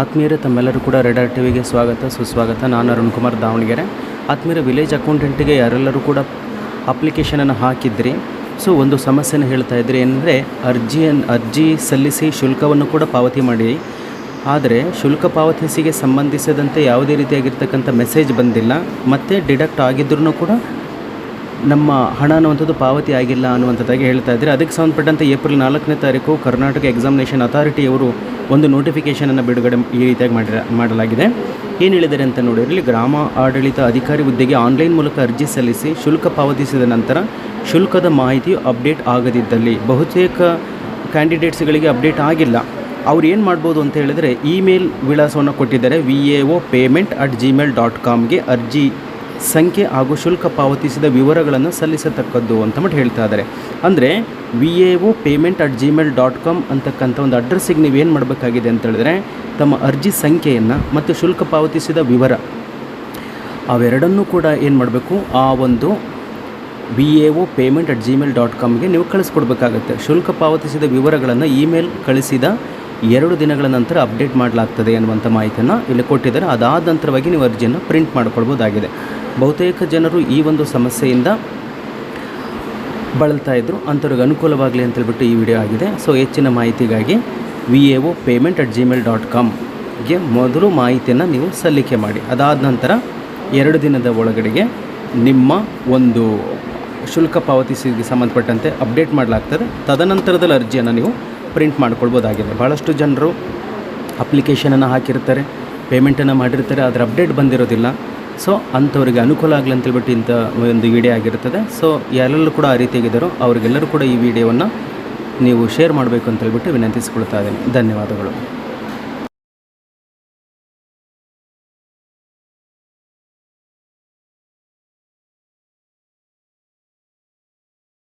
ಆತ್ಮೀಯರೇ, ತಮ್ಮೆಲ್ಲರೂ ಕೂಡ ರೆಡರ್ ಟಿವಿಗೆ ಸ್ವಾಗತ, ಸುಸ್ವಾಗತ. ನಾನು ಅರುಣ್ ಕುಮಾರ್ ದಾವಣಗೆರೆ. ಆತ್ಮೀಯರ ವಿಲೇಜ್ ಅಕೌಂಟೆಂಟಿಗೆ ಯಾರೆಲ್ಲರೂ ಕೂಡ ಅಪ್ಲಿಕೇಶನನ್ನು ಹಾಕಿದ್ರಿ. ಸೊ ಒಂದು ಸಮಸ್ಯೆನ ಹೇಳ್ತಾ ಇದ್ರಿ ಏನಂದರೆ ಅರ್ಜಿಯನ್ನು ಅರ್ಜಿ ಸಲ್ಲಿಸಿ ಶುಲ್ಕವನ್ನು ಕೂಡ ಪಾವತಿ ಮಾಡಿ ಆದರೆ, ಶುಲ್ಕ ಪಾವತಿಸಿಗೆ ಸಂಬಂಧಿಸಿದಂತೆ ಯಾವುದೇ ರೀತಿಯಾಗಿರ್ತಕ್ಕಂಥ ಮೆಸೇಜ್ ಬಂದಿಲ್ಲ. ಮತ್ತು ಡಿಡಕ್ಟ್ ಆಗಿದ್ರೂ ಕೂಡ ನಮ್ಮ ಹಣ ಅನ್ನುವಂಥದ್ದು ಪಾವತಿ ಆಗಿಲ್ಲ ಅನ್ನುವಂಥದ್ದಾಗಿ ಹೇಳ್ತಾ ಇದ್ದಾರೆ. ಅದಕ್ಕೆ ಸಂಬಂಧಪಟ್ಟಂತೆ ಏಪ್ರಿಲ್ ನಾಲ್ಕನೇ ತಾರೀಕು ಕರ್ನಾಟಕ ಎಕ್ಸಾಮಿನೇಷನ್ ಅಥಾರಿಟಿಯವರು ಒಂದು ನೋಟಿಫಿಕೇಷನನ್ನು ಬಿಡುಗಡೆ ಈ ರೀತಿಯಾಗಿ ಮಾಡಿರ, ಮಾಡಲಾಗಿದೆ. ಏನು ಹೇಳಿದ್ದಾರೆ ಅಂತ ನೋಡಿದರೆ ಗ್ರಾಮ ಆಡಳಿತ ಅಧಿಕಾರಿ ಹುದ್ದೆಗೆ ಆನ್ಲೈನ್ ಮೂಲಕ ಅರ್ಜಿ ಸಲ್ಲಿಸಿ ಶುಲ್ಕ ಪಾವತಿಸಿದ ನಂತರ ಶುಲ್ಕದ ಮಾಹಿತಿಯು ಅಪ್ಡೇಟ್ ಆಗದಿದ್ದಲ್ಲಿ ಬಹುತೇಕ ಕ್ಯಾಂಡಿಡೇಟ್ಸ್ಗಳಿಗೆ ಅಪ್ಡೇಟ್ ಆಗಿಲ್ಲ. ಅವ್ರು ಏನು ಮಾಡ್ಬೋದು ಅಂತ ಹೇಳಿದರೆ ಇಮೇಲ್ ವಿಳಾಸವನ್ನು ಕೊಟ್ಟಿದ್ದಾರೆ V A O payment at Gmail dot ಕಾಮ್ಗೆ ಅರ್ಜಿ ಸಂಖ್ಯೆ ಹಾಗೂ ಶುಲ್ಕ ಪಾವತಿಸಿದ ವಿವರಗಳನ್ನು ಸಲ್ಲಿಸತಕ್ಕದ್ದು ಅಂತ ಮಟ್ಟು ಹೇಳ್ತಾ ಇದ್ದಾರೆ ಅಂದರೆ V A O payment at Gmail dot com ಅಂತಕ್ಕಂಥ ಒಂದು ಅಡ್ರೆಸ್ಸಿಗೆ ನೀವೇನು ಮಾಡಬೇಕಾಗಿದೆ ಅಂತ ಹೇಳಿದ್ರೆ ತಮ್ಮ ಅರ್ಜಿ ಸಂಖ್ಯೆಯನ್ನು ಮತ್ತು ಶುಲ್ಕ ಪಾವತಿಸಿದ ವಿವರ ಅವೆರಡನ್ನೂ ಕೂಡ ಏನು ಮಾಡಬೇಕು? ಆ ಒಂದು V A O payment at Gmail dot ಕಾಮ್ಗೆ ನೀವು ಕಳಿಸ್ಕೊಡ್ಬೇಕಾಗತ್ತೆ. ಶುಲ್ಕ ಪಾವತಿಸಿದ ವಿವರಗಳನ್ನು ಇಮೇಲ್ ಕಳಿಸಿದ ಎರಡು ದಿನಗಳ ನಂತರ ಅಪ್ಡೇಟ್ ಮಾಡಲಾಗ್ತದೆ ಅನ್ನುವಂಥ ಮಾಹಿತಿಯನ್ನು ಇಲ್ಲಿ ಕೊಟ್ಟಿದ್ದಾರೆ. ಅದಾದ ನಂತರವಾಗಿ ನೀವು ಅರ್ಜಿಯನ್ನು ಪ್ರಿಂಟ್ ಮಾಡ್ಕೊಳ್ಬೋದಾಗಿದೆ ಬಹುತೇಕ ಜನರು ಈ ಒಂದು ಸಮಸ್ಯೆಯಿಂದ ಬಳಲ್ತಾ ಇದ್ದರು ಅಂಥವ್ರಿಗೆ ಅನುಕೂಲವಾಗಲಿ ಅಂತೇಳ್ಬಿಟ್ಟು ಈ ವಿಡಿಯೋ ಆಗಿದೆ. ಸೊ, ಹೆಚ್ಚಿನ ಮಾಹಿತಿಗಾಗಿ V A O payment at Gmail dot ಕಾಮ್ಗೆ ಮೊದಲು ಮಾಹಿತಿಯನ್ನು ನೀವು ಸಲ್ಲಿಕೆ ಮಾಡಿ. ಅದಾದ ನಂತರ ಎರಡು ದಿನದ ಒಳಗಡೆಗೆ ನಿಮ್ಮ ಒಂದು ಶುಲ್ಕ ಪಾವತಿಸಿಗೆ ಸಂಬಂಧಪಟ್ಟಂತೆ ಅಪ್ಡೇಟ್ ಮಾಡಲಾಗ್ತದೆ. ತದನಂತರದಲ್ಲಿ ಅರ್ಜಿಯನ್ನು ನೀವು ಪ್ರಿಂಟ್ ಮಾಡ್ಕೊಳ್ಬೋದಾಗಿದೆ. ಭಾಳಷ್ಟು ಜನರು ಅಪ್ಲಿಕೇಶನನ್ನು ಹಾಕಿರ್ತಾರೆ ಪೇಮೆಂಟನ್ನು ಮಾಡಿರ್ತಾರೆ ಅದರ ಅಪ್ಡೇಟ್ ಬಂದಿರೋದಿಲ್ಲ. ಸೊ ಅಂಥವ್ರಿಗೆ ಅನುಕೂಲ ಆಗಲಿ ಅಂತೇಳ್ಬಿಟ್ಟು ಇಂಥ ಒಂದು ವಿಡಿಯೋ ಆಗಿರ್ತದೆ. ಸೊ ಎಲ್ಲರೂ ಕೂಡ ಆ ರೀತಿಯಾಗಿದ್ದಾರೋ ಅವರಿಗೆಲ್ಲರೂ ಕೂಡ ಈ ವಿಡಿಯೋವನ್ನು ನೀವು ಶೇರ್ ಮಾಡಬೇಕು ಅಂತೇಳ್ಬಿಟ್ಟು ವಿನಂತಿಸಿಕೊಳ್ತಾ ಇದ್ದೀನಿ. ಧನ್ಯವಾದಗಳು.